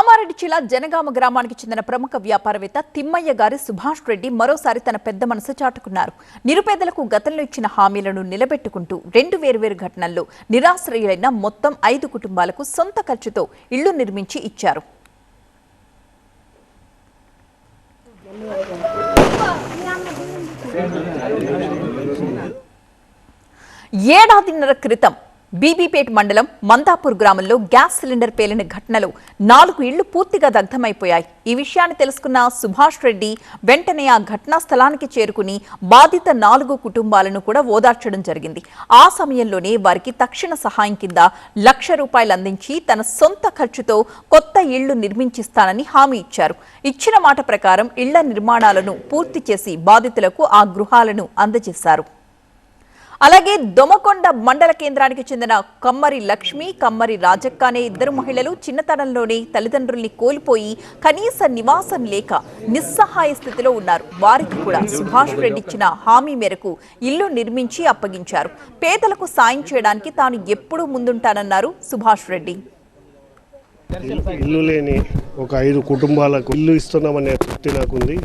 కామారెడ్డి జిల్లా జనగామ గ్రామానికి చెందిన ప్రముఖ వ్యాపారవేత్త తిమ్మయ్య గారి సుభాష్ రెడ్డి మరోసారి తన పెద్ద మనసు చాటుకున్నారు. నిరుపేదలకు గతంలో ఇచ్చిన హామీలను నిలబెట్టుకుంటూ రెండు వేర్వేరు ఘటనల్లో నిరాశ్రయులైన మొత్తం ఐదు కుటుంబాలకు సొంత ఖర్చుతో ఇళ్ళు నిర్మించి ఇచ్చారు. ఏడాదిన్నర క్రితం బీబీపేట్ మండలం మందాపూర్ గ్రామంలో గ్యాస్ సిలిండర్ పేలిన ఘటనలో నాలుగు ఇళ్ళు పూర్తిగా దగ్ధమైపోయాయి. ఈ విషయాన్ని తెలుసుకున్న సుభాష్ రెడ్డి వెంటనే ఆ ఘటనా స్థలానికి చేరుకుని బాధిత నాలుగు కుటుంబాలను కూడా ఓదార్చడం జరిగింది. ఆ సమయంలోనే వారికి తక్షణ సహాయం కింద లక్ష రూపాయలు అందించి తన సొంత ఖర్చుతో కొత్త ఇళ్ళు నిర్మించిస్తానని హామీ ఇచ్చారు. ఇచ్చిన మాట ప్రకారం ఇళ్ళ నిర్మాణాలను పూర్తి చేసి బాధితులకు ఆ గృహాలను అందజేశారు. అలాగే దొమకొండ మండల కేంద్రానికి చెందిన కమ్మరి లక్ష్మి కమ్మరి రాజక్క అనే ఇద్దరు మహిళలు చిన్నతనంలోనే తల్లిదండ్రుల్ని కోల్పోయి కనీస నివాసం లేక నిస్సహాయ స్థితిలో ఉన్నారు. వారికి కూడా సుభాష్ రెడ్డి ఇచ్చిన హామీ మేరకు ఇల్లు నిర్మించి అప్పగించారు. పేదలకు సాయం చేయడానికి తాను ఎప్పుడూ ముందుంటానన్నారు సుభాష్ రెడ్డి. ఇల్లు లేని ఒక ఐదు కుటుంబాలకు ఇల్లు ఇస్తున్నామనే తృప్తి నాకుంది.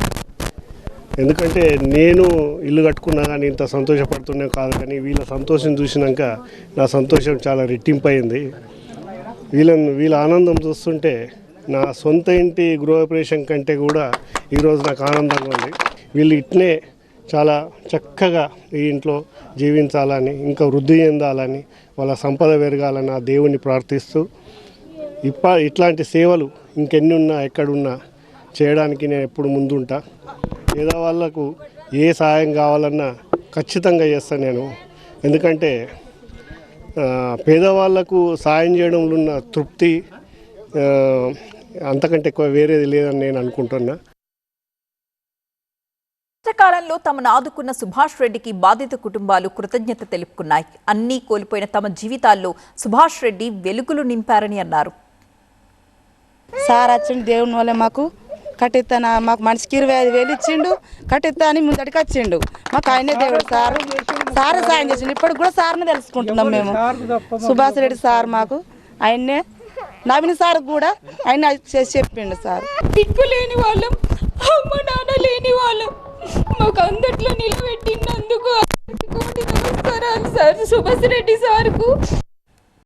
ఎందుకంటే నేను ఇల్లు కట్టుకున్నా కానీ ఇంత సంతోషపడుతున్నా కాదు కానీ వీళ్ళ సంతోషం చూసినాక నా సంతోషం చాలా రెట్టింపయింది వీళ్ళని వీళ్ళ ఆనందం చూస్తుంటే నా సొంత ఇంటి గృహప్రవేశం కంటే కూడా ఈరోజు నాకు ఆనందంగా ఉంది. వీళ్ళు ఇట్నే చాలా చక్కగా ఈ ఇంట్లో జీవించాలని ఇంకా వృద్ధి చెందాలని వాళ్ళ సంపద పెరగాలని ఆ దేవుణ్ణి ప్రార్థిస్తూ ఇప్ప ఇట్లాంటి సేవలు ఇంకెన్ని ఉన్నా ఎక్కడున్నా చేయడానికి నేను ఎప్పుడు ముందుంటా. పేదవాళ్ళకు ఏ సహాయం కావాలన్నా ఖచ్చితంగా చేస్తాను నేను. ఎందుకంటే ఆ, పేదవాళ్ళకు సాయం చేయడంలో ఉన్న తృప్తి అంతకంటే ఎక్కువ వేరేది లేదని నేను అనుకుంటున్నా. కష్టకాలంలో తమను ఆదుకున్న సుభాష్ రెడ్డికి బాధిత కుటుంబాలు కృతజ్ఞత తెలుపుకున్నాయి. అన్నీ కోల్పోయిన తమ జీవితాల్లో సుభాష్ రెడ్డి వెలుగులు నింపారని అన్నారు. సార్ వచ్చిండు దేవుని వల్ల మాకు కట్టిస్తాన మాకు మనిషికి ఇరవై ఐదు వేలు ఇచ్చిండు కట్టిస్తా అని ముందటికి వచ్చిండు. మాకు ఆయనే దేవుడు సార్. సారే సాయం చేసిండు. ఇప్పటికి కూడా సార్ని తెలుసుకుంటున్నాం మేము. సుభాష్ రెడ్డి సార్ మాకు. ఆయన్నే నవీన్ సార్ కూడా ఆయన చేసి చెప్పిండు సార్. దిక్కు లేని వాళ్ళం అమ్మ నాన్న లేని వాళ్ళం. మాకు అందట్లో నిలబెట్టినందుకు కోటి నమస్కారాలు సార్. సుభాష్ రెడ్డి సార్కు